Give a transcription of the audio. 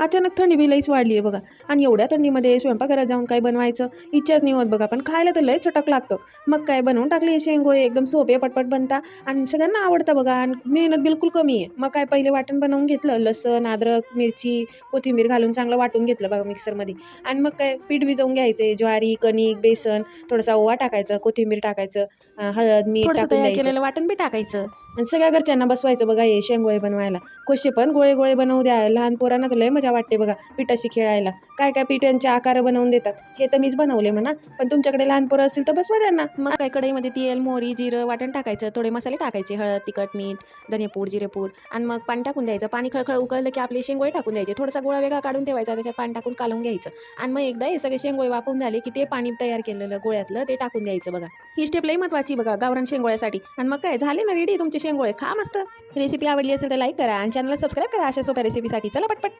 अचानक थंडी बी लईच वाढली आहे बघा. आणि एवढ्या थंडीमध्ये स्वयंपाकघरात जाऊन काय बनवायचं? इच्छाच नाही होत बघा. पण खायला तर लय चटक लागतं. मग काय बनवून टाकली शेंगोळे? एकदम सोपे पटपट बनता. आणि सगळ्यांना आवडतं बघा. आणि मेहनत बिलकुल कमी आहे. मग काय पहिले वाटण बनवून घेतलं. लसण अद्रक मिरची कोथिंबीर घालून चांगलं वाटून घेतलं बघा मिक्सरमध्ये. आणि मग काय पीठ भिजवून घ्यायचे. ज्वारी कणिक बेसन थोडासा ओवा टाकायचं कोथिंबीर टाकायचं हळद मीठ टाकून तयार केलेलं वाटण बी टाकायचं. आणि सगळ्या घरच्यांना बसवायचं बघा हे शेंगोळे बनवायला. कसे पण गोळे गोळे बनवू द्या. लहान पोरांना तर लय मजा वाटते बघा पिठाशी खेळायला? काय काय पिठांचे आकार बनवून देतात? हे तर मीच बनवले म्हणा. पण तुमच्याकडे लहान पोरं असतील तर बसवा त्यांना. मग काय कढईमध्ये तेल मोहरी जिरं वाटण टाकायचं. थोडे मसाले टाकायचे. हळद तिखट मीठ धनेपूड जिरेपूड. आणि मग पाणी टाकून द्यायचं. पाणी खळखळ उकळलं की आपले शेंगोळे टाकून द्यायचे. थोडासा गोळा वेगळा काढून ठेवायचा. त्याच्यात पाणी टाकून कालवून घ्यायचं. आणि मग एकदा हे सगळे शेंगोळे वापरून झाले की ते पाणी तयार केलेलं गोळ्यातलं ते टाकून द्यायचं बघा. ही स्टेप लई महत्वाची बघा गावरान शेंगोळ्यासाठी. आणि मग काय? झाले ना रेडी तुमचे शेंगोळे? खा मस्त. रेसिपी आवडली असेल तर लाईक करा आणि चॅनलला सबस्क्राईब करा. अशा सोप्या रेसिपीसाठी चला पटपट.